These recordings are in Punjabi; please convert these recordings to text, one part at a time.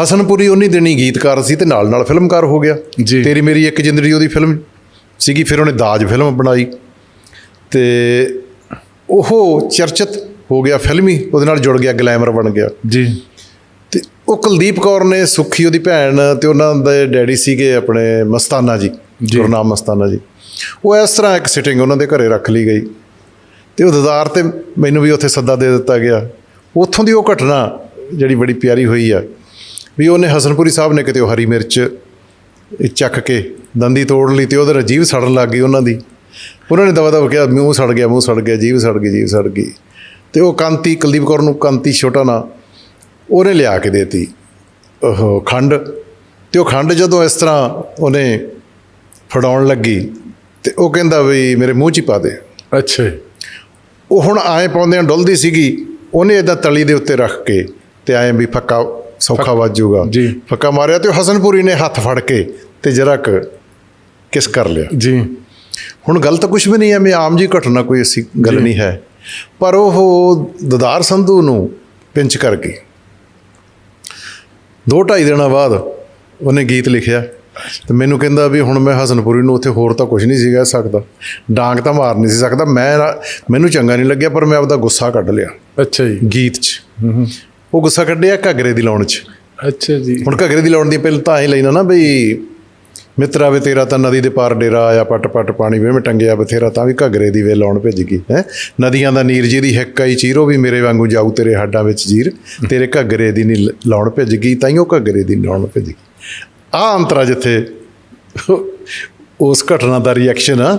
ਹਸਨਪੁਰੀ ਉਨੀ ਦਿਨੀ ਗੀਤਕਾਰ ਸੀ ਤੇ ਨਾਲ ਨਾਲ ਫਿਲਮਕਾਰ ਹੋ ਗਿਆ। ਜੀ। ਤੇਰੀ ਮੇਰੀ ਇੱਕ ਜ਼ਿੰਦਗੀ ਉਹਦੀ ਫਿਲਮ ਸੀਗੀ ਫਿਰ ਉਹਨੇ ਦਾਜ ਫਿਲਮ ਬਣਾਈ। ਤੇ ਉਹ ਚਰਚਿਤ ਹੋ ਗਿਆ ਫਿਲਮੀ ਉਹਦੇ ਨਾਲ ਜੁੜ ਗਿਆ ਗਲੈਮਰ ਬਣ ਗਿਆ। ਜੀ। ਤੇ ਉਹ ਕੁਲਦੀਪ ਕੌਰ ਨੇ ਸੁੱਖੀ ਉਹਦੀ ਭੈਣ ਤੇ ਉਹਨਾਂ ਦੇ ਡੈਡੀ ਸੀਗੇ ਆਪਣੇ ਮਸਤਾਨਾ ਜੀ ਗੁਰਨਾਮ ਮਸਤਾਨਾ ਜੀ। ਉਹ ਇਸ ਤਰ੍ਹਾਂ ਇੱਕ ਸਿਟਿੰਗ ਉਹਨਾਂ ਦੇ ਘਰੇ ਰੱਖ ਲਈ ਗਈ। ਤੇ ਉਹ ਦਦਾਰ ਤੇ ਮੈਨੂੰ ਵੀ ਉੱਥੇ ਸੱਦਾ ਦੇ ਦਿੱਤਾ ਗਿਆ। ਉੱਥੋਂ ਦੀ ਉਹ ਘਟਨਾ ਜਿਹੜੀ ਬੜੀ ਪਿਆਰੀ ਹੋਈ ਆ ਵੀ ਉਹਨੇ ਹਸਨਪੁਰੀ ਸਾਹਿਬ ਨੇ ਕਿਤੇ ਉਹ ਹਰੀ ਮਿਰਚ ਚੱਕ ਕੇ ਦੰਦੀ ਤੋੜ ਲਈ ਤੇ ਉਹਦੇ ਰਜੀਵ ਸੜਨ ਲੱਗ ਗਈ ਉਹਨਾਂ ਦੀ। ਉਹਨਾਂ ਨੇ ਦਵਾ ਦਵਾ ਕਿਹਾ ਮੂੰਹ ਸੜ ਗਿਆ ਮੂੰਹ ਸੜ ਗਿਆ ਜੀਭ ਸੜ ਗਈ ਜੀਭ ਸੜ ਗਈ। ਤੇ ਉਹ ਕਾਂਤੀ ਕੁਲਦੀਪ ਕੌਰ ਨੂੰ ਕਾਂਤੀ ਛੋਟਾ ਨਾ ਉਹਨੇ ਲਿਆ ਕੇ ਦੇਤੀ ਉਹ ਖੰਡ। ਤੇ ਉਹ ਖੰਡ ਜਦੋਂ ਇਸ ਤਰ੍ਹਾਂ ਉਹਨੇ ਫੜਾਉਣ ਲੱਗੀ ਤੇ ਉਹ ਕਹਿੰਦਾ ਵੀ ਮੇਰੇ ਮੂੰਹ 'ਚ ਹੀ ਪਾ ਦੇ। ਅੱਛਾ। ਉਹ ਹੁਣ ਆਏ ਪਾਉਂਦਿਆਂ ਡੁੱਲਦੀ ਸੀਗੀ ਉਹਨੇ ਇਦਾਂ ਤਲੀ ਦੇ ਉੱਤੇ ਰੱਖ ਕੇ ਤੇ ਆਏ ਵੀ ਫੱਕਾ ਸੌਖਾ ਵੱਜੂਗਾ ਜੀ। ਫੱਕਾ ਮਾਰਿਆ ਤੇ ਹਸਨਪੁਰੀ ਨੇ ਹੱਥ ਫੜ ਕੇ ਤੇ ਜਰਾ ਕ ਕਿਸ ਕਰ ਲਿਆ। ਜੀ। ਹੁਣ ਗੱਲ ਤਾਂ ਕੁਝ ਵੀ ਨਹੀਂ ਹੈ ਮੈਂ ਆਮ ਜੀ ਘਟਨਾ ਕੋਈ ਐਸੀ ਗੱਲ ਨਹੀਂ ਹੈ। ਪਰ ਉਹ ਦਦਾਰ ਸੰਧੂ ਨੂੰ ਪਿੰਚ ਕਰ ਗਈ। ਦੋ ਢਾਈ ਦਿਨਾਂ ਬਾਅਦ ਉਹਨੇ ਗੀਤ ਲਿਖਿਆ। ਤੇ ਮੈਨੂੰ ਕਹਿੰਦਾ ਵੀ ਹੁਣ ਮੈਂ ਹਸਨਪੁਰੀ ਨੂੰ ਉੱਥੇ ਹੋਰ ਤਾਂ ਕੁਝ ਨਹੀਂ ਸੀ ਕਹਿ ਸਕਦਾ। ਡਾਂਗ ਤਾਂ ਮਾਰ ਨਹੀਂ ਸੀ ਸਕਦਾ। ਮੈਂ ਮੈਨੂੰ ਚੰਗਾ ਨਹੀਂ ਲੱਗਿਆ ਪਰ ਮੈਂ ਆਪਦਾ ਗੁੱਸਾ ਕੱਢ ਲਿਆ। ਅੱਛਾ ਜੀ। ਗੀਤ 'ਚ। ਉਹ ਗੁੱਸਾ ਕੱਢਿਆ ਘੱਗਰੇ ਦੀ ਲਾਉਣ 'ਚ। ਅੱਛਾ ਜੀ। ਹੁਣ ਘੱਗਰੇ ਦੀ ਲਾਉਣ ਦੀ ਪਹਿਲਾਂ ਤਾਂ ਐ ਲੈਣਾ ਨਾ ਬਈ ਮਿੱਤਰਾ ਵੇ ਤੇਰਾ ਤਾਂ ਨਦੀ ਦੇ ਪਾਰ ਡੇਰਾ ਆਇਆ ਪਟ ਪਟ ਪਾਣੀ ਵੇ ਮੈਂ ਟੰਗਿਆ ਬਥੇਰਾ ਤਾਂ ਵੀ ਘੱਗਰੇ ਦੀ ਵੇ ਲਾਉਣ ਭਿੱਜ ਗਈ ਹੈ। ਨਦੀਆਂ ਦਾ ਨੀਰ ਜੀ ਦੀ ਹਿੱਕ ਆਈ ਚੀਰੋ ਵੀ ਮੇਰੇ ਵਾਂਗੂ ਜਾਊ ਤੇਰੇ ਹੱਡਾਂ ਵਿੱਚ ਜੀਰ। ਤੇਰੇ ਘੱਗਰੇ ਦੀ ਨਹੀਂ ਲਾਉਣ ਭਿੱਜ ਗਈ ਤਾਈਓ ਘੱਗਰੇ ਦੀ ਲਾਉਣ ਭਿੱਜ ਗਈ। ਆ ਅੰਤਰਾ ਜਿੱਥੇ ਉਸ ਘਟਨਾ ਦਾ ਰਿਐਕਸ਼ਨ ਆ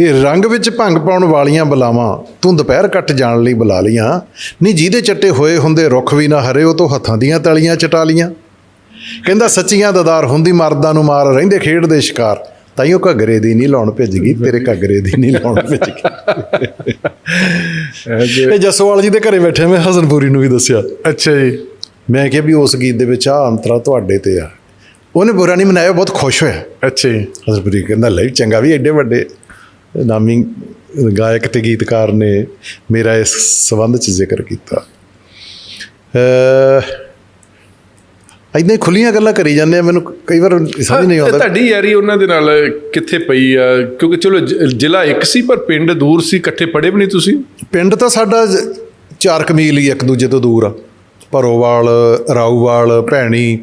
ਇਹ ਰੰਗ ਵਿੱਚ ਭੰਗ ਪਾਉਣ ਵਾਲੀਆਂ ਬਲਾਵਾਂ ਤੂੰ ਦੁਪਹਿਰ ਕੱਟ ਜਾਣ ਲਈ ਬੁਲਾ ਲੀਆਂ ਨਹੀਂ ਜਿਹਦੇ ਚੱਟੇ ਹੋਏ ਹੁੰਦੇ ਰੁੱਖ ਵੀ ਨਾ ਹਰੇ ਉਹ ਤੋਂ ਹੱਥਾਂ ਦੀਆਂ ਤਲੀਆਂ ਚਟਾ ਲੀਆਂ ਕਹਿੰਦਾ ਸੱਚੀਆਂ ਦਦਾਰ ਹੁੰਦੀ ਮਰਦਾਂ ਨੂੰ ਮਾਰ ਰਹਿੰਦੇ ਖੇਡਦੇ ਸ਼ਿਕਾਰ। ਤਾਈਓ ਘੱਗਰੇ ਦੀ ਨਹੀਂ ਲਾਉਣ ਭਿੱਜ ਗਈ ਤੇਰੇ ਘੱਗਰੇ ਦੀ ਨਹੀਂ ਲਾਉਣ ਭਿੱਜ ਗਈ। ਇਹ ਜਸਵਾਲ ਜੀ ਦੇ ਘਰੇ ਬੈਠੇ ਮੈਂ ਹਸਨਪੁਰੀ ਨੂੰ ਵੀ ਦੱਸਿਆ। ਅੱਛਾ ਜੀ। ਮੈਂ ਕਿਹਾ ਵੀ ਉਸ ਗੀਤ ਦੇ ਵਿੱਚ ਆ ਅੰਤਰਾ ਤੁਹਾਡੇ ਤੇ ਆ। ਉਹਨੇ ਬੁਰਾ ਨਹੀਂ ਮਨਾਇਆ ਬਹੁਤ ਖੁਸ਼ ਹੋਇਆ। ਅੱਛਾ ਜੀ। ਹਸਨਪੁਰੀ ਕਹਿੰਦਾ ਲੈ ਚੰਗਾ ਵੀ ਐਡੇ ਵੱਡੇ ਨਾਮੀ ਗਾਇਕ ਤੇ ਗੀਤਕਾਰ ਨੇ ਮੇਰਾ ਇਸ ਸੰਬੰਧ ਚ ਜ਼ਿਕਰ ਕੀਤਾ। ਅ ਇਦਾਂ ਖੁੱਲੀਆਂ ਗੱਲਾਂ ਕਰੀ ਜਾਂਦੇ ਆ ਮੈਨੂੰ ਕਈ ਵਾਰ ਸਮਝ ਨਹੀਂ ਆਉਂਦਾ। ਤੁਹਾਡੀ ਯਾਰੀ ਉਹਨਾਂ ਦੇ ਨਾਲ ਕਿੱਥੇ ਪਈ ਆ? ਕਿਉਂਕਿ ਚਲੋ ਜ਼ਿਲ੍ਹਾ ਇੱਕ ਸੀ ਪਰ ਪਿੰਡ ਦੂਰ ਸੀ ਇਕੱਠੇ ਪੜੇ ਵੀ ਨਹੀਂ ਤੁਸੀਂ? ਪਿੰਡ ਤਾਂ ਸਾਡਾ ਚਾਰ ਕਮੀਲ ਹੀ ਇੱਕ ਦੂਜੇ ਤੋਂ ਦੂਰ ਆ। ਭਰੋਵਾਲ ਰਾਊਵਾਲ ਭੈਣੀ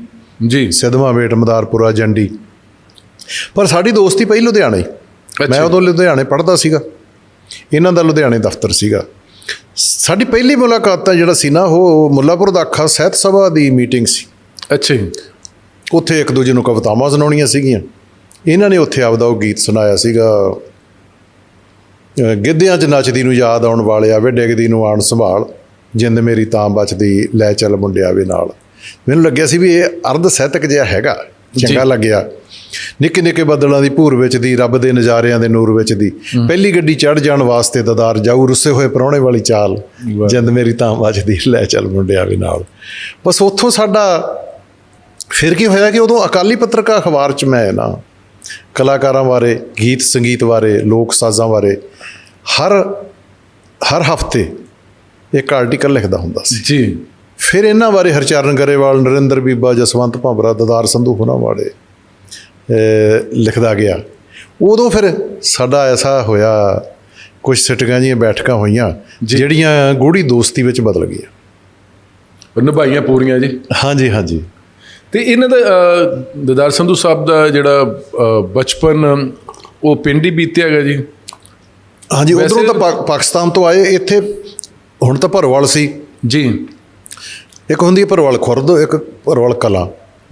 ਜੀ। ਸਿੱਧਵਾਂ ਵੇਟ ਮਦਾਰਪੁਰਾ ਜੰਡੀ। ਪਰ ਸਾਡੀ ਦੋਸਤੀ ਪਈ ਲੁਧਿਆਣੇ। ਮੈਂ। ਉਦੋਂ ਲੁਧਿਆਣੇ ਪੜ੍ਹਦਾ ਸੀਗਾ। ਇਹਨਾਂ ਦਾ ਲੁਧਿਆਣੇ ਦਫ਼ਤਰ ਸੀਗਾ। ਸਾਡੀ ਪਹਿਲੀ ਮੁਲਾਕਾਤ ਤਾਂ ਜਿਹੜਾ ਸੀ ਨਾ ਉਹ ਮੁੱਲਾਪੁਰ ਦਾਖਾ ਸਹਿਤ ਸਭਾ ਦੀ ਮੀਟਿੰਗ ਸੀ। ਅੱਛਾ ਜੀ। ਉੱਥੇ ਇੱਕ ਦੂਜੇ ਨੂੰ ਕਵਿਤਾਵਾਂ ਸੁਣਾਉਣੀਆਂ ਸੀਗੀਆਂ। ਇਹਨਾਂ ਨੇ ਉੱਥੇ ਆਪਦਾ ਉਹ ਗੀਤ ਸੁਣਾਇਆ ਸੀਗਾ। ਗਿੱਧਿਆਂ 'ਚ ਨੱਚਦੀ ਨੂੰ ਯਾਦ ਆਉਣ ਵਾਲਿਆ ਵੇ ਡਿੱਗਦੀ ਨੂੰ ਆਣ ਸੰਭਾਲ। ਜਿੰਦ ਮੇਰੀ ਤਾਂ ਬਚਦੀ ਲੈ ਚੱਲ ਮੁੰਡਿਆ ਵੇ ਨਾਲ। ਮੈਨੂੰ ਲੱਗਿਆ ਸੀ ਵੀ ਇਹ ਅਰਧ ਸਾਹਿਤਕ ਜਿਹਾ ਹੈਗਾ। ਚੰਗਾ। ਲੱਗਿਆ। ਨਿੱਕੇ ਨਿੱਕੇ ਬੱਦਲਾਂ ਦੀ ਭੂਰ ਵਿੱਚ ਦੀ ਰੱਬ ਦੇ ਨਜ਼ਾਰਿਆਂ ਦੇ ਨੂਰ ਵਿੱਚ ਦੀ। ਪਹਿਲੀ ਗੱਡੀ ਚੜ ਜਾਣ ਵਾਸਤੇ ਦਦਾਰ ਜਾਊ ਰੁੱਸੇ ਹੋਏ ਪਰੌਣੇ ਵਾਲੀ ਚਾਲ। ਜਿੰਦ ਮੇਰੀ ਤਾਂ ਵੱਜਦੀ ਲੈ ਚੱਲ ਮੁੰਡਿਆ ਵੀ ਨਾਲ। ਬਸ ਉੱਥੋਂ ਸਾਡਾ ਫਿਰ ਕੀ ਹੋਇਆ ਕਿ ਉਦੋਂ ਅਕਾਲੀ ਪੱਤਰਕਾ ਅਖਬਾਰ 'ਚ ਮੈਂ ਨਾ ਕਲਾਕਾਰਾਂ ਬਾਰੇ ਗੀਤ ਸੰਗੀਤ ਬਾਰੇ ਲੋਕ ਸਾਜ਼ਾਂ ਬਾਰੇ ਹਰ ਹਰ ਹਫ਼ਤੇ ਇੱਕ ਆਰਟੀਕਲ ਲਿਖਦਾ ਹੁੰਦਾ ਸੀ। ਜੀ। ਫਿਰ ਇਹਨਾਂ ਬਾਰੇ ਹਰਚਰਨ ਗਰੇਵਾਲ ਨਰਿੰਦਰ ਬੀਬਾ ਜਸਵੰਤ ਭਾਂਬਰਾ ਦਦਾਰ ਸੰਧੂ ਹੋਣਾ ਅਹ, ਲਿਖਦਾ ਗਿਆ। ਉਦੋਂ ਫਿਰ ਸਾਡਾ ਐਸਾ ਹੋਇਆ ਕੁਝ ਸਿਟਕਾਂ ਜੀਆਂ ਬੈਠਕਾਂ ਹੋਈਆਂ ਜਿਹੜੀਆਂ ਗੂੜੀ ਦੋਸਤੀ ਵਿੱਚ ਬਦਲ ਗਈਆਂ। ਨਿਭਾਈਆਂ ਪੂਰੀਆਂ ਜੀ। ਹਾਂਜੀ ਹਾਂਜੀ। ਤੇ ਇਹਨਾਂ ਦਾ ਦਦਾਰ ਸੰਧੂ ਸਾਹਿਬ ਦਾ ਜਿਹੜਾ ਬਚਪਨ ਉਹ ਪਿੰਡ ਹੀ ਬੀਤਿਆ ਹੈਗਾ ਜੀ। ਹਾਂਜੀ ਉਧਰੋਂ ਤਾਂ ਪਾਕਿਸਤਾਨ ਤੋਂ ਆਏ ਇੱਥੇ ਹੁਣ ਤਾਂ ਭਰਵਾਲ ਸੀ। ਜੀ। ਇੱਕ ਹੁੰਦੀ ਹੈ ਭਰਵਾਲ ਖੁਰਦ ਇੱਕ ਭਰਵਾਲ ਕਲਾ।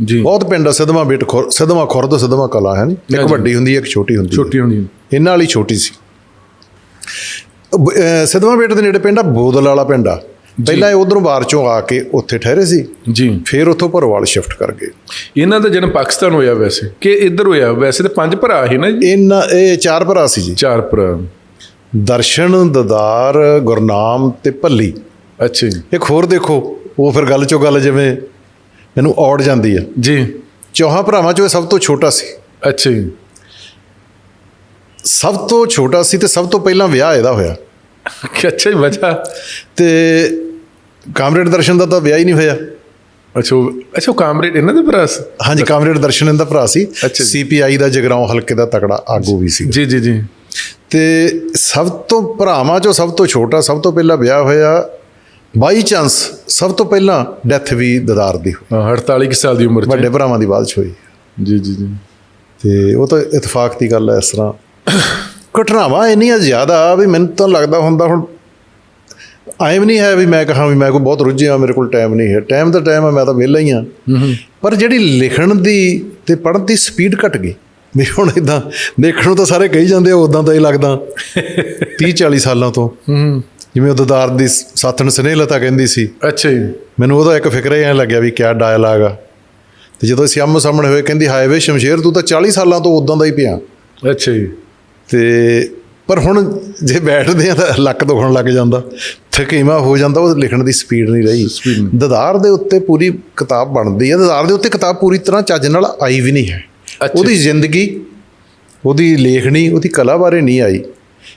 ਜੀ। ਬਹੁਤ ਪਿੰਡ ਆ ਸਿੱਧਵਾਂ ਬੇਟ ਖੁਰ ਸਿੱਧਵਾਂ ਖੁਰਦ ਸਿੱਧਵਾਂ ਕਲਾ ਹੈ ਨੀ? ਇੱਕ। ਵੱਡੀ ਹੁੰਦੀ ਹੈ ਇੱਕ ਛੋਟੀ ਹੁੰਦੀ। ਹੈ ਛੋਟੀ ਹੁੰਦੀ। ਇਹਨਾਂ ਵਾਲੀ ਛੋਟੀ ਸੀ। ਸਿੱਧਵਾਂ ਬੇਟ ਦੇ ਨੇੜੇ ਪਿੰਡ ਆ ਬੋਦਲ ਵਾਲਾ ਪਿੰਡ ਆ। ਪਹਿਲਾਂ ਇਹ ਉਧਰੋਂ ਬਾਹਰ ਚੋਂ ਆ ਕੇ ਉੱਥੇ ਠਹਿਰੇ ਸੀ। ਜੀ। ਫਿਰ ਉੱਥੋਂ ਭਰਵਾਲ ਸ਼ਿਫਟ ਕਰ ਗਏ। ਇਹਨਾਂ ਦਾ ਜਨਮ ਪਾਕਿਸਤਾਨ ਹੋਇਆ ਵੈਸੇ ਕਿ ਇੱਧਰ ਹੋਇਆ? ਵੈਸੇ ਤਾਂ ਪੰਜ ਭਰਾ ਸੀ ਨਾ ਜੀ? ਇਹਨਾਂ ਇਹ ਚਾਰ ਭਰਾ ਸੀ ਜੀ। ਚਾਰ ਭਰਾ। ਦਰਸ਼ਨ ਦਦਾਰ ਗੁਰਨਾਮ ਤੇ ਭੱਲੀ। ਅੱਛਾ ਜੀ। ਇੱਕ ਹੋਰ ਦੇਖੋ ਉਹ ਫਿਰ ਗੱਲ ਚੋਂ ਗੱਲ ਜਿਵੇਂ ਮੈਨੂੰ ਔੜ ਜਾਂਦੀ ਆ ਜੀ। ਚੌਹਾਂ ਭਰਾਵਾਂ ਚੋਂ ਸਭ ਤੋਂ ਛੋਟਾ ਸੀ। ਅੱਛਾ ਜੀ। ਸਭ ਤੋਂ ਛੋਟਾ ਸੀ ਤੇ ਸਭ ਤੋਂ ਪਹਿਲਾਂ ਵਿਆਹ ਇਹਦਾ ਹੋਇਆ। ਕਿ ਅੱਛਾ ਜੀ ਵਜ੍ਹਾ ਤੇ ਕਾਮਰੇਡ ਦਰਸ਼ਨ ਦਾ ਤਾਂ ਵਿਆਹ ਹੀ ਨਹੀਂ ਹੋਇਆ। ਅੱਛਾ ਅੱਛਾ ਕਾਮਰੇਡ ਇਹਨਾਂ ਦੇ ਭਰਾ ਸੀ? ਹਾਂਜੀ ਕਾਮਰੇਡ ਦਰਸ਼ਨ ਦਾ ਭਰਾ ਸੀ। ਸੀਪੀਆਈ ਦਾ ਜਗਰਾਉਂ ਹਲਕੇ ਦਾ ਤਕੜਾ ਆਗੂ ਵੀ ਸੀ। ਜੀ ਜੀ ਜੀ। ਤੇ ਸਭ ਤੋਂ ਭਰਾਵਾਂ ਚੋਂ ਸਭ ਤੋਂ ਛੋਟਾ ਸਭ ਤੋਂ ਪਹਿਲਾਂ ਵਿਆਹ ਹੋਇਆ ਬਾਈ ਚਾਂਸ ਸਭ ਤੋਂ ਪਹਿਲਾਂ ਡੈਥ ਵੀ ਦਦਾਰ ਦੀ ਹੋਈ। ਹਾਂ 48 ਕੁ ਸਾਲ ਦੀ ਉਮਰ ਚ। ਵੱਡੇ ਭਰਾਵਾਂ ਦੀ ਬਾਅਦ ਚ ਹੋਈ। ਜੀ ਜੀ ਜੀ। ਤੇ ਉਹ ਤਾਂ ਇਤਫਾਕ ਦੀ ਗੱਲ ਹੈ ਇਸ ਤਰ੍ਹਾਂ। ਘਟਨਾਵਾਂ ਇੰਨੀਆਂ ਜ਼ਿਆਦਾ ਵੀ ਮੈਨੂੰ ਤਾਂ ਲੱਗਦਾ ਹੁੰਦਾ ਹੁਣ ਐਂ ਵੀ ਨਹੀਂ ਹੈ ਵੀ ਮੈਂ ਕਹਾਂ ਵੀ ਮੈਂ ਕੋਈ ਬਹੁਤ ਰੁੱਝਿਆ ਮੇਰੇ ਕੋਲ ਟਾਈਮ ਨਹੀਂ ਹੈ। ਟਾਈਮ ਤਾਂ ਟਾਈਮ ਹੈ ਮੈਂ ਤਾਂ ਵਿਹਲਾ ਹੀ ਹਾਂ। ਪਰ ਜਿਹੜੀ ਲਿਖਣ ਦੀ ਤੇ ਪੜ੍ਹਨ ਦੀ ਸਪੀਡ ਘਟ ਗਈ। ਵੀ ਹੁਣ ਇਦਾਂ ਦੇਖਣ ਨੂੰ ਤਾਂ ਸਾਰੇ ਕਹੀ ਜਾਂਦੇ ਆ ਉਦਾਂ ਤਾਂ ਇਹ ਲੱਗਦਾ 30 40 ਸਾਲਾਂ ਤੋਂ। ਹੂੰ। ਜਿਵੇਂ ਉਹ ਦਦਾਰ ਦੀ ਸਾਥਣ ਸਨੇਹਲਤਾ ਕਹਿੰਦੀ ਸੀ। ਅੱਛਾ ਜੀ। ਮੈਨੂੰ ਉਹਦਾ ਇੱਕ ਫਿਕਰ ਹੀ ਐਂ ਲੱਗਿਆ ਵੀ ਕਿਆ ਡਾਇਲਾਗ ਆ। ਤੇ ਜਦੋਂ ਅਸੀਂ ਆਮੋ ਸਾਹਮਣੇ ਹੋਏ ਕਹਿੰਦੀ ਹਾਏ ਵੇ ਸ਼ਮਸ਼ੇਰ ਤੂੰ ਤਾਂ 40 ਸਾਲਾਂ ਤੋਂ ਉਦਾਂ ਦਾ ਹੀ ਪਿਆ। ਅੱਛਾ ਜੀ। ਤੇ ਪਰ ਹੁਣ ਜੇ ਬੈਠਦੇ ਆ ਤਾਂ ਲੱਕ ਦੁਖਣ ਲੱਗ ਜਾਂਦਾ। ਥਕੇਵਾ ਹੋ ਜਾਂਦਾ ਉਹ ਲਿਖਣ ਦੀ ਸਪੀਡ ਨਹੀਂ ਰਹੀ। ਦਦਾਰ ਦੇ ਉੱਤੇ ਪੂਰੀ ਕਿਤਾਬ ਬਣਦੀ ਹੈ ਦਦਾਰ ਦੇ ਉੱਤੇ ਕਿਤਾਬ ਪੂਰੀ ਤਰ੍ਹਾਂ ਚੱਜ ਨਾਲ ਆਈ ਵੀ ਨਹੀਂ ਹੈ। ਉਹਦੀ ਜ਼ਿੰਦਗੀ ਉਹਦੀ ਲੇਖਣੀ ਉਹਦੀ ਕਲਾ ਬਾਰੇ ਨਹੀਂ ਆਈ।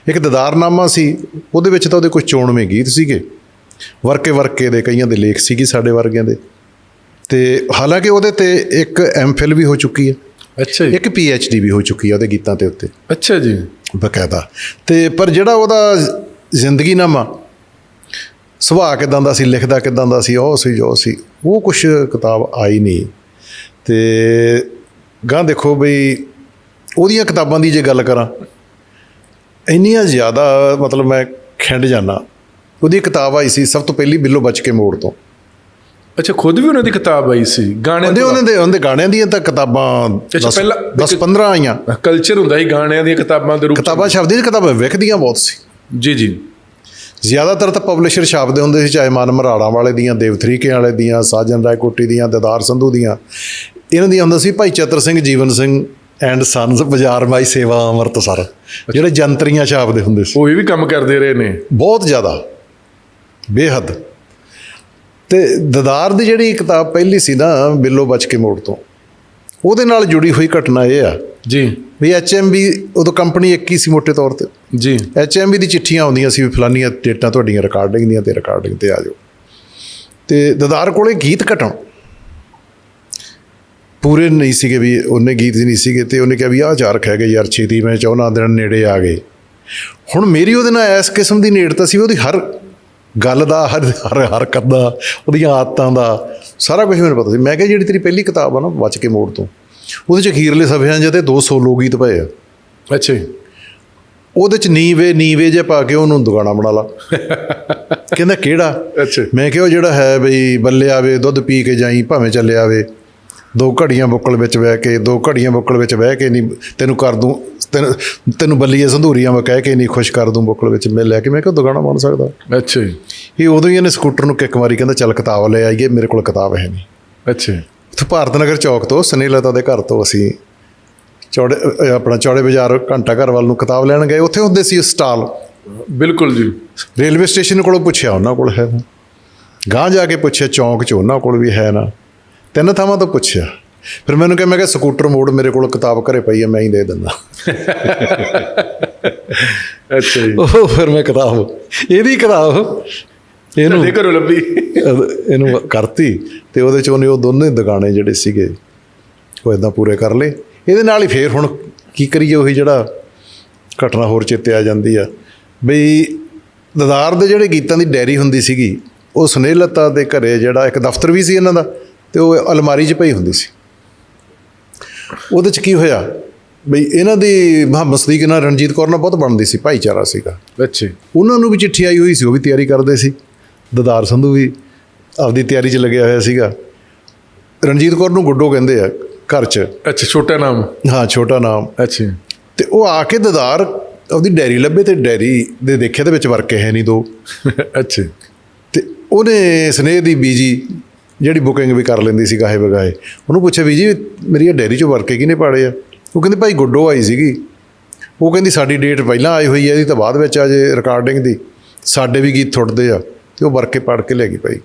ਇੱਕ ਦਦਾਰਨਾਮਾ ਸੀ ਉਹਦੇ ਵਿੱਚ ਤਾਂ ਉਹਦੇ ਕੁਝ ਚੋਣਵੇਂ ਗੀਤ ਸੀਗੇ। ਵਰਕੇ ਵਰਕੇ ਦੇ ਕਈਆਂ ਦੇ ਲੇਖ ਸੀਗੀ ਸਾਡੇ ਵਰਗਿਆਂ ਦੇ। ਤੇ ਹਾਲਾਂਕਿ ਉਹਦੇ ਤੇ ਇੱਕ ਐਮਫਿਲ ਵੀ ਹੋ ਚੁੱਕੀ ਹੈ। ਅੱਛਾ ਜੀ। ਇੱਕ ਡੀ ਵੀ ਹੋ ਚੁੱਕੀ ਹੈ ਉਹਦੇ ਗੀਤਾਂ ਤੇ ਉੱਤੇ। ਅੱਛਾ ਜੀ। ਬਕਾਇਦਾ। ਤੇ ਪਰ ਜਿਹੜਾ ਉਹਦਾ ਜ਼ਿੰਦਗੀਨਾਮਾ ਸੁਭਾਅ ਕਿਦਾਂ ਦਾ ਸੀ ਲਿਖਦਾ ਕਿਦਾਂ ਦਾ ਸੀ ਉਹ ਸੀ ਜੋ ਸੀ ਉਹ ਕੁਝ ਕਿਤਾਬ ਆਈ ਨਹੀਂ। ਤੇ ਗਾਂ ਦੇਖੋ ਬਈ ਉਹਦੀਆਂ ਕਿਤਾਬਾਂ ਦੀ ਜੇ ਗੱਲ ਕਰਾਂ ਇੰਨੀਆਂ ਜ਼ਿਆਦਾ ਮਤਲਬ ਮੈਂ ਖਿੰਡ ਜਾਣਾ ਉਹਦੀ ਕਿਤਾਬ ਆਈ ਸੀ ਸਭ ਤੋਂ ਪਹਿਲੀ ਬਿੱਲੋ ਬਚ ਕੇ ਮੋੜ ਤੋਂ। ਅੱਛਾ ਖੁਦ ਵੀ ਉਹਨਾਂ ਦੀ ਕਿਤਾਬ ਆਈ ਸੀ? ਗਾਣੇ ਉਹਦੇ ਉਹਨਾਂ ਦੇ ਉਹਦੇ ਗਾਣਿਆਂ ਦੀਆਂ ਤਾਂ ਕਿਤਾਬਾਂ ਅੱਛਾ, ਪਹਿਲਾਂ- 10 15 ਆਈਆਂ। ਕਲਚਰ ਹੁੰਦਾ ਸੀ ਗਾਣਿਆਂ ਦੀਆਂ ਕਿਤਾਬਾਂ ਦੇ ਰੂਪ। ਕਿਤਾਬਾਂ ਛਪਦੀਆਂ ਸੀ ਕਿਤਾਬਾਂ ਵਿਕਦੀਆਂ ਬਹੁਤ ਸੀ। ਜੀ ਜੀ। ਜ਼ਿਆਦਾਤਰ ਤਾਂ ਪਬਲਿਸ਼ਰ ਛਾਪਦੇ ਹੁੰਦੇ ਸੀ ਚਾਹੇ ਮਨ ਮਰਾੜਾ ਵਾਲੇ ਦੀਆਂ ਦੇਵ ਥਰੀਕੇ ਵਾਲੇ ਦੀਆਂ ਸਾਜਨ ਰਾਏ ਕੋਟੀ ਦੀਆਂ ਦਦਾਰ ਸੰਧੂ ਦੀਆਂ। ਇਹਨਾਂ ਦੀਆਂ ਹੁੰਦਾ ਸੀ ਭਾਈ ਚਤਰ ਸਿੰਘ ਜੀਵਨ ਸਿੰਘ ਐਂਡ ਸਨਸ ਬਾਜ਼ਾਰ ਮਾਈ ਸੇਵਾ ਅੰਮ੍ਰਿਤਸਰ ਜਿਹੜੇ ਜੰਤਰੀਆਂ ਛਾਪਦੇ ਹੁੰਦੇ ਸੀ। ਉਹ ਇਹ ਵੀ ਕੰਮ ਕਰਦੇ ਰਹੇ ਨੇ? ਬਹੁਤ ਜ਼ਿਆਦਾ। ਬੇਹੱਦ। ਤੇ ਦਦਾਰ ਦੀ ਜਿਹੜੀ ਕਿਤਾਬ ਪਹਿਲੀ ਸੀ ਨਾ ਬਿੱਲੋ ਬਚ ਕੇ ਮੋੜ ਤੋਂ। ਉਹਦੇ ਨਾਲ ਜੁੜੀ ਹੋਈ ਘਟਨਾ ਇਹ ਆ। ਜੀ। ਵੀ ਐਚਐਮਬੀ ਉਦੋਂ ਕੰਪਨੀ ਇੱਕ ਹੀ ਸੀ ਮੋٹے ਤੌਰ ਤੇ। ਜੀ। ਐਚਐਮਬੀ ਦੀ ਚਿੱਠੀਆਂ ਆਉਂਦੀਆਂ ਸੀ ਵੀ ਫਲਾਨੀਆਂ ਡੇਟਾਂ ਤੁਹਾਡੀਆਂ ਰਿਕਾਰਡਿੰਗ ਦੀਆਂ ਤੇ ਰਿਕਾਰਡਿੰਗ ਤੇ ਆ ਜਾਓ। ਤੇ ਦਦਾਰ ਕੋਲੇ ਗੀਤ ਘਟਣ ਪੂਰੇ ਨਹੀਂ ਸੀਗੇ ਵੀ ਉਹਨੇ ਗੀਤ ਨਹੀਂ ਸੀਗੇ ਤੇ ਉਹਨੇ ਕਿਹਾ ਵੀ ਆਹ ਚਾਰ ਖਹਿ ਗਏ ਯਾਰ ਛੇਤੀ ਮੈਂ ਚਾਹੁੰਦਾ ਦਿਨ ਨੇੜੇ ਆ ਗਏ। ਹੁਣ ਮੇਰੀ ਉਹਦੇ ਨਾਲ ਇਸ ਕਿਸਮ ਦੀ ਨੇੜਤਾ ਸੀ ਉਹਦੀ ਹਰ ਗੱਲ ਦਾ ਹਰ ਹਰ ਹਰਕਤ ਦਾ ਉਹਦੀਆਂ ਆਦਤਾਂ ਦਾ ਸਾਰਾ ਕੁਝ ਮੈਨੂੰ ਪਤਾ ਸੀ। ਮੈਂ ਕਿਹਾ ਜਿਹੜੀ ਤੇਰੀ ਪਹਿਲੀ ਕਿਤਾਬ ਆ ਨਾ ਬਚ ਕੇ ਮੋੜ ਤੋਂ ਉਹਦੇ ਚ ਅਖੀਰਲੇ ਸਫ਼ਿਆਂ ਜਿਹੇ ਤੇ ਦੋ ਸੋਲੋ ਗੀਤ ਪਏ ਆ। ਅੱਛਾ ਉਹਦੇ ਚ ਨੀਵੇ ਨੀਵੇ ਜੇ ਪਾ ਕੇ ਉਹਨੂੰ ਦੁਗਾਣਾ ਬਣਾ ਲਾ। ਕਹਿੰਦਾ ਕਿਹੜਾ? ਅੱਛਾ। ਮੈਂ ਕਿਹਾ ਉਹ ਜਿਹੜਾ ਹੈ ਬਈ ਬੱਲੇ ਆਵੇ ਦੁੱਧ ਪੀ ਕੇ ਜਾਈ ਭਾਵੇਂ ਚੱਲੇ ਆਵੇ। ਦੋ ਘੜੀਆਂ ਬੁੱਕਲ ਵਿੱਚ ਬਹਿ ਕੇ ਦੋ ਘੜੀਆਂ ਬੁੱਕਲ ਵਿੱਚ ਬਹਿ ਕੇ ਨਹੀਂ ਤੈਨੂੰ ਕਰ ਦੂੰ ਤੈਨੂੰ ਤੈਨੂੰ ਬੱਲੀਏ ਸੰਧੂਰੀਆਂ ਮੈਂ ਕਹਿ ਕੇ ਨਹੀਂ ਖੁਸ਼ ਕਰ ਦੂੰ ਬੁੱਕਲ ਵਿੱਚ ਮੈਂ ਲੈ ਕੇ ਮੈਂ ਕਿਹਾ ਦੁਗਾਣਾ ਬਣ ਸਕਦਾ। ਅੱਛਾ ਜੀ। ਇਹ ਉਦੋਂ ਹੀ ਇਹਨੇ ਸਕੂਟਰ ਨੂੰ ਕਿੱਕ ਮਾਰੀ ਕਹਿੰਦਾ ਚੱਲ ਕਿਤਾਬ ਲੈ ਆਈਏ ਮੇਰੇ ਕੋਲ ਕਿਤਾਬ ਹੈ ਨਹੀਂ। ਅੱਛਾ। ਉੱਥੇ ਭਾਰਤ ਨਗਰ ਚੌਕ ਤੋਂ ਸਨੀਲਤਾ ਦੇ ਘਰ ਤੋਂ ਅਸੀਂ ਚੌੜੇ ਆਪਣਾ ਚੌੜੇ ਬਾਜ਼ਾਰ ਘੰਟਾ ਘਰ ਵੱਲ ਨੂੰ ਕਿਤਾਬ ਲੈਣ ਗਏ। ਉੱਥੇ ਹੁੰਦੇ ਸੀ ਸਟਾਲ। ਬਿਲਕੁਲ ਜੀ। ਰੇਲਵੇ ਸਟੇਸ਼ਨ ਕੋਲੋਂ ਪੁੱਛਿਆ ਉਹਨਾਂ ਕੋਲ ਹੈ ਗਾਂ ਜਾ ਕੇ ਪੁੱਛਿਆ ਚੌਂਕ 'ਚ ਉਹਨਾਂ ਕੋਲ ਵੀ ਹੈ ਨਾ। ਤਿੰਨ ਥਾਵਾਂ ਤੋਂ ਪੁੱਛਿਆ। ਫਿਰ ਮੈਨੂੰ ਕਿਹਾ ਮੈਂ ਕਿਹਾ ਸਕੂਟਰ ਮੋੜ ਮੇਰੇ ਕੋਲ ਕਿਤਾਬ ਘਰੇ ਪਈ ਹੈ ਮੈਂ ਹੀ ਦੇ ਦਿੰਦਾ। ਅੱਛਾ ਜੀ। ਉਹ ਫਿਰ ਮੈਂ ਕਿਤਾਬ ਇਹਦੀ ਕਿਤਾਬ ਇਹਨੂੰ ਤੁਹਾਡੇ ਘਰੋਂ ਲੱਭੀ। ਇਹਨੂੰ ਕਰਤੀ ਤੇ ਉਹਦੇ ਚ ਉਹਨੇ ਉਹ ਦੋਨੇ ਦੁਗਾਣੇ ਜਿਹੜੇ ਸੀਗੇ ਉਹ ਇਦਾਂ ਪੂਰੇ ਕਰ ਲਏ। ਇਹਦੇ ਨਾਲ ਹੀ ਫੇਰ ਹੁਣ ਕੀ ਕਰੀਏ ਉਹੀ ਜਿਹੜਾ ਘਟਨਾ ਹੋਰ ਚੇਤੇ ਆ ਜਾਂਦੀ ਆ। ਬਈ ਦਦਾਰ ਦੇ ਜਿਹੜੇ ਗੀਤਾਂ ਦੀ ਡਾਇਰੀ ਹੁੰਦੀ ਸੀਗੀ ਉਹ ਸੁਨੇਹਲਤਾ ਦੇ ਘਰੇ ਜਿਹੜਾ ਇੱਕ ਦਫ਼ਤਰ ਵੀ ਸੀ ਇਹਨਾਂ ਦਾ ਤੇ ਉਹ ਅਲਮਾਰੀ 'ਚ ਪਈ ਹੁੰਦੀ ਸੀ। ਉਹਦੇ 'ਚ ਕੀ ਹੋਇਆ? ਬਈ ਇਹਨਾਂ ਦੀ ਮੁਹੰਮਦ ਸਦੀਕ ਨਾਲ ਰਣਜੀਤ ਕੌਰ ਨਾਲ ਬਹੁਤ ਬਣਦੀ ਸੀ ਭਾਈਚਾਰਾ ਸੀਗਾ। ਅੱਛਾ। ਉਹਨਾਂ ਨੂੰ ਵੀ ਚਿੱਠੀ ਆਈ ਹੋਈ ਸੀ ਉਹ ਵੀ ਤਿਆਰੀ ਕਰਦੇ ਸੀ। ਦਦਾਰ ਸੰਧੂ ਵੀ ਆਪਦੀ ਤਿਆਰੀ 'ਚ ਲੱਗਿਆ ਹੋਇਆ ਸੀਗਾ। ਰਣਜੀਤ ਕੌਰ ਨੂੰ ਗੁੱਡੋ ਕਹਿੰਦੇ ਆ ਘਰ 'ਚ। ਅੱਛਾ ਛੋਟਾ ਨਾਮ? ਹਾਂ ਛੋਟਾ ਨਾਮ। ਅੱਛਾ। ਤੇ ਉਹ ਆ ਕੇ ਦਦਾਰ ਆਪਦੀ ਡਾਇਰੀ ਲੱਭੇ ਤੇ ਡਾਇਰੀ ਦੇ ਦੇਖਿਆ ਦੇ ਵਿੱਚ ਵਰਕੇ ਹੈ ਨਹੀਂ ਦੋ। ਅੱਛਾ। ਤੇ ਉਹਨੇ ਸਨੇਹ ਦੀ ਬੀਜੀ ਜਿਹੜੀ ਬੁਕਿੰਗ ਵੀ ਕਰ ਲੈਂਦੀ ਸੀ ਗਾਹੇ ਬਗਾਏ ਉਹਨੂੰ ਪੁੱਛਿਆ ਵੀ ਜੀ ਮੇਰੀ ਇਹ ਡਾਇਰੀ 'ਚੋਂ ਵਰਕੇ ਕਿਹਨੇ ਪਾੜੇ ਆ। ਉਹ ਕਹਿੰਦੀ ਭਾਈ ਗੁੱਡੋ ਆਈ ਸੀਗੀ। ਉਹ ਕਹਿੰਦੀ ਸਾਡੀ ਡੇਟ ਪਹਿਲਾਂ ਆਈ ਹੋਈ ਹੈ ਇਹਦੀ ਤਾਂ ਬਾਅਦ ਵਿੱਚ ਆ ਜੇ ਰਿਕਾਰਡਿੰਗ ਦੀ। ਸਾਡੇ ਵੀ ਗੀਤ ਥੁੱਟਦੇ ਆ ਤੇ ਉਹ ਵਰਕੇ ਪਾੜ ਕੇ ਲੈ ਗਈ ਭਾਈ।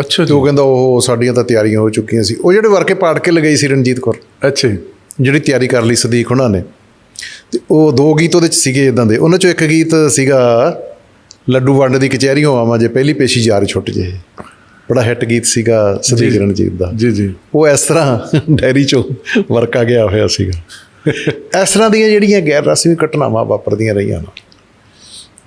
ਅੱਛਾ ਤੇ ਜੀ। ਉਹ ਕਹਿੰਦਾ ਉਹ ਸਾਡੀਆਂ ਤਾਂ ਤਿਆਰੀਆਂ ਹੋ ਚੁੱਕੀਆਂ ਸੀ। ਉਹ ਜਿਹੜੇ ਵਰਕੇ ਪਾੜ ਕੇ ਲਗਾਈ ਸੀ ਰਣਜੀਤ ਕੌਰ ਅੱਛਾ ਜੀ। ਜਿਹੜੀ ਤਿਆਰੀ ਕਰ ਲਈ ਸਦੀਕ ਉਹਨਾਂ ਨੇ। ਤੇ ਉਹ ਦੋ ਗੀਤ ਉਹਦੇ ਚ ਸੀਗੇ ਇਦਾਂ ਦੇ। ਉਹਨਾਂ ਚੋਂ ਇੱਕ ਗੀਤ ਸੀਗਾ ਲੱਡੂ ਵੰਡ ਦੀ ਕਚਹਿਰੀਓਂ ਆਵਾਂ ਜੇ ਪਹਿਲੀ ਪੇਸ਼ੀ ਯਾਰ ਛੁੱਟ ਜੇ। ਬੜਾ ਹਿੱਟ ਗੀਤ ਸੀਗਾ ਸਦੀਕ ਰਣਜੀਤ ਦਾ। ਜੀ ਜੀ। ਉਹ ਇਸ ਤਰ੍ਹਾਂ ਡੈਰੀ ਚੋਂ ਵਰਕਾ ਗਿਆ ਹੋਇਆ ਸੀਗਾ। ਇਸ ਤਰ੍ਹਾਂ ਦੀਆਂ ਜਿਹੜੀਆਂ ਗੈਰ ਰਸਮੀ ਘਟਨਾਵਾਂ ਵਾਪਰਦੀਆਂ ਰਹੀਆਂ ਨੇ।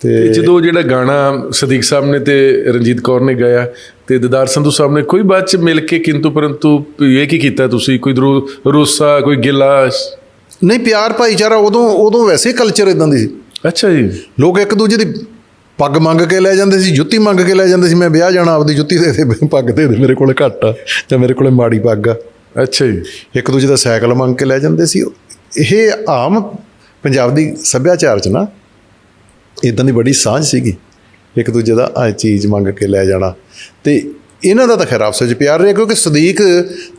ਤੇ ਜਦੋਂ ਜਿਹੜਾ ਗਾਣਾ ਸਦੀਕ ਸਾਹਿਬ ਨੇ ਤੇ ਰਣਜੀਤ ਕੌਰ ਨੇ ਗਾਇਆ ਤੇ ਦਦਾਰ ਸੰਧੂ ਸਾਹਿਬ ਨੇ ਕੋਈ ਬਾਅਦ ਚ ਮਿਲ ਕੇ ਕਿੰਤੂ ਪਰੰਤੂ ਇਹ ਕੀ ਕੀਤਾ ਤੁਸੀਂ? ਕੋਈ ਰੋਸਾ ਕੋਈ ਗਿਲਾ? ਨਹੀਂ ਪਿਆਰ ਭਾਈਚਾਰਾ ਉਦੋਂ ਉਦੋਂ ਵੈਸੇ ਕਲਚਰ ਇਦਾਂ ਦੀ ਸੀ। ਅੱਛਾ ਜੀ। ਲੋਕ ਇੱਕ ਦੂਜੇ ਦੀ ਪੱਗ ਮੰਗ ਕੇ ਲੈ ਜਾਂਦੇ ਸੀ ਜੁੱਤੀ ਮੰਗ ਕੇ ਲੈ ਜਾਂਦੇ ਸੀ ਮੈਂ ਵਿਆਹ ਜਾਣਾ ਆਪਦੀ ਜੁੱਤੀ ਦੇ ਦੇ ਪੱਗ ਦੇ ਦੇ ਮੇਰੇ ਕੋਲੇ ਘੱਟ ਆ ਜਾਂ ਮੇਰੇ ਕੋਲੇ ਮਾੜੀ ਪੱਗ ਆ। ਅੱਛਾ ਜੀ। ਇੱਕ ਦੂਜੇ ਦਾ ਸਾਈਕਲ ਮੰਗ ਕੇ ਲੈ ਜਾਂਦੇ ਸੀ। ਇਹ ਆਮ ਪੰਜਾਬ ਦੀ ਸੱਭਿਆਚਾਰ 'ਚ ਨਾ ਇਦਾਂ ਦੀ ਬੜੀ ਸਾਂਝ ਸੀਗੀ। ਇੱਕ ਦੂਜੇ ਦਾ ਆ ਚੀਜ਼ ਮੰਗ ਕੇ ਲੈ ਜਾਣਾ। ਤੇ ਇਹਨਾਂ ਦਾ ਤਾਂ ਖੈਰ ਆਪਸ ਵਿੱਚ ਪਿਆਰ ਰਿਹਾ ਕਿਉਂਕਿ ਸਦੀਕ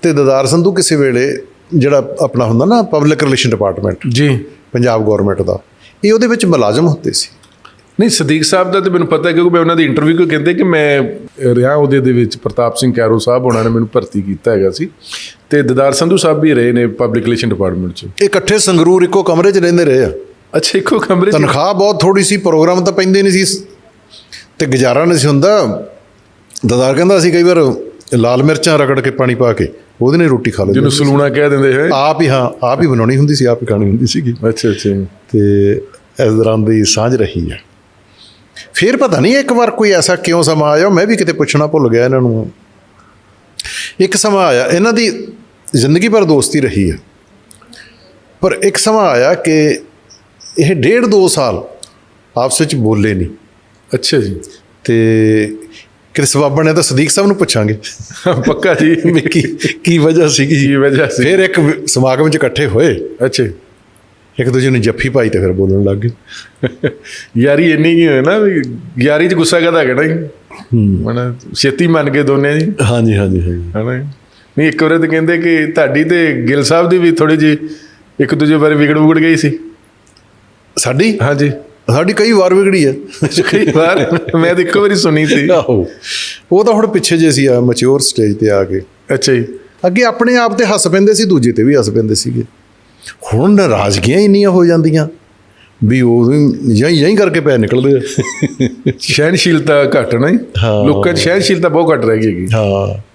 ਤੇ ਦਦਾਰ ਸੰਧੂ ਕਿਸੇ ਵੇਲੇ ਜਿਹੜਾ ਆਪਣਾ ਹੁੰਦਾ ਨਾ ਪਬਲਿਕ ਰਿਲੇਸ਼ਨ ਡਿਪਾਰਟਮੈਂਟ ਜੀ। ਪੰਜਾਬ ਗਵਰਨਮੈਂਟ ਦਾ ਇਹ ਉਹਦੇ ਵਿੱਚ ਮੁਲਾਜ਼ਮ ਹੁੰਦੇ ਸੀ। ਨਹੀਂ ਸਦੀਕ ਸਾਹਿਬ ਦਾ ਤੇ ਮੈਨੂੰ ਪਤਾ ਹੈ ਕਿਉਂਕਿ ਮੈਂ ਉਹਨਾਂ ਦੀ ਇੰਟਰਵਿਊ ਕੋ ਕਹਿੰਦੇ ਕਿ ਮੈਂ ਰਿਹਾ ਉਹਦੇ ਦੇ ਵਿੱਚ ਪ੍ਰਤਾਪ ਸਿੰਘ ਕੈਰੋ ਸਾਹਿਬ ਉਹਨਾਂ ਨੇ ਮੈਨੂੰ ਭਰਤੀ ਕੀਤਾ ਹੈਗਾ ਸੀ। ਤੇ ਦਦਾਰ ਸੰਧੂ ਸਾਹਿਬ ਵੀ ਰਹੇ ਨੇ ਪਬਲਿਕ ਰਿਲੇਸ਼ਨ ਡਿਪਾਰਟਮੈਂਟ 'ਚ। ਇਹ ਇਕੱਠੇ ਸੰਗਰੂਰ ਇੱਕੋ ਕਮਰੇ 'ਚ ਰਹਿੰਦੇ ਰਹੇ ਆ। ਅੱਛਾ ਇੱਕੋ ਕਮਰੇ 'ਚ? ਤਨਖਾਹ ਬਹੁਤ ਥੋੜੀ ਸੀ ਪ੍ਰੋਗਰਾਮ ਤਾਂ ਪੈਂਦੇ ਨਹੀਂ ਸੀ। ਤੇ ਗੁਜ਼ਾਰਾ ਨਹੀਂ ਸੀ ਹੁੰਦਾ। ਦਦਾਰ ਕਹਿੰਦਾ ਸੀ ਕਈ ਵਾਰ ਲਾਲ ਮਿਰਚਾਂ ਰਗੜ ਕੇ ਪਾਣੀ ਪਾ ਕੇ ਉਹਦੇ ਨਾਲ ਰੋਟੀ ਖਾ ਲੈਂਦੇ ਜਿਹਨੂੰ ਸਲੂਣਾ ਕਹਿ ਦਿੰਦੇ ਹੈ। ਆਪ ਹੀ ਹਾਂ ਆਪ ਹੀ ਬਣਾਉਣੀ ਹੁੰਦੀ ਸੀ ਆਪ ਹੀ ਖਾਣੀ ਹੁੰਦੀ ਸੀਗੀ। ਅੱਛਾ ਅੱਛਾ। ਤੇ ਇਸ ਦੌਰਾਨ ਦੀ ਸਾਂਝ ਰਹੀ ਹੈ। ਫਿਰ ਪਤਾ ਨਹੀਂ ਇੱਕ ਵਾਰ ਕੋਈ ਐਸਾ ਕਿਉਂ ਸਮਾਂ ਆਇਆ ਮੈਂ ਵੀ ਕਿਤੇ ਪੁੱਛਣਾ ਭੁੱਲ ਗਿਆ ਇਹਨਾਂ ਨੂੰ। ਇੱਕ ਸਮਾਂ ਆਇਆ ਇਹਨਾਂ ਦੀ ਜ਼ਿੰਦਗੀ ਭਰ ਦੋਸਤੀ ਰਹੀ ਹੈ। ਪਰ ਇੱਕ ਸਮਾਂ ਆਇਆ ਕਿ ਇਹ ਡੇਢ ਦੋ ਸਾਲ ਆਪਸ ਵਿੱਚ ਬੋਲੇ ਨਹੀਂ। ਅੱਛਾ ਜੀ। ਤੇ ਕਿਸ ਬਾਬਾ ਨੇ ਤਾਂ ਸਦੀਕ ਸਾਹਿਬ ਨੂੰ ਪੁੱਛਾਂਗੇ। ਪੱਕਾ ਜੀ। ਕੀ ਕੀ ਵਜ੍ਹਾ ਸੀਗੀ ਕੀ ਵਜ੍ਹਾ ਸੀ? ਫਿਰ ਇੱਕ ਸਮਾਗਮ 'ਚ ਇਕੱਠੇ ਹੋਏ। ਅੱਛਾ। ਇੱਕ ਦੂਜੇ ਨੂੰ ਜੱਫੀ ਪਾਈ ਤੇ ਫਿਰ ਬੋਲਣ ਲੱਗ ਗਏ। ਯਾਰੀ ਇੰਨੀ ਕੀ ਹੋਏ ਨਾ ਵੀ ਯਾਰੀ 'ਚ ਗੁੱਸਾ ਕਦਾ ਹੈਗਾ ਨਾ ਮਨ ਛੇਤੀ ਮੰਨ ਗਏ ਦੋਨੇ ਜੀ। ਹਾਂਜੀ ਹਾਂਜੀ ਹਾਂਜੀ। ਹਨਾ? ਨਹੀਂ ਇੱਕ ਵਾਰ ਤੇ ਕਹਿੰਦੇ ਕਿ ਤੁਹਾਡੀ ਤੇ ਗਿਲ ਸਾਹਿਬ ਦੀ ਵੀ ਥੋੜੀ ਜੀ ਇੱਕ ਦੂਜੇ ਬਾਰੇ ਵਿਗੜ ਵਿਗੜ ਗਈ ਸੀ। ਸਾਡੀ? ਹਾਂਜੀ। ਸਾਡੀ ਕਈ ਵਾਰ ਵਿਗੜੀ ਹੈ ਕਈ ਵਾਰ? ਮੈਂ ਤਾਂ ਇੱਕ ਵਾਰੀ ਸੁਣੀ ਸੀ। ਆਹੋ। ਉਹ ਤਾਂ ਹੁਣ ਪਿੱਛੇ ਜੇ ਸੀ ਆ ਮੈਚੁਰ ਸਟੇਜ ਤੇ ਆ ਕੇ। ਅੱਛਾ ਜੀ। ਅੱਗੇ ਆਪਣੇ ਆਪ ਤੇ ਹੱਸ ਪੈਂਦੇ ਸੀ ਦੂਜੇ ਤੇ ਵੀ ਹੱਸ ਪੈਂਦੇ ਸੀਗੇ। ਹੁਣ ਨਾਰਾਜ਼ਗੀਆਂ ਇੰਨੀਆਂ ਹੋ ਜਾਂਦੀਆਂ ਵੀ ਉਹ ਯਹੀਂ ਯਹੀਂ ਕਰਕੇ ਪੈ ਨਿਕਲਦੇ ਆ। ਸਹਿਨਸ਼ੀਲਤਾ ਘੱਟ ਨਾ ਜੀ ਹਾਂ। ਲੋਕਾਂ 'ਚ ਸਹਿਨਸ਼ੀਲਤਾ ਬਹੁਤ ਘੱਟ ਰਹਿ ਗਈ ਹੈਗੀ। ਹਾਂ।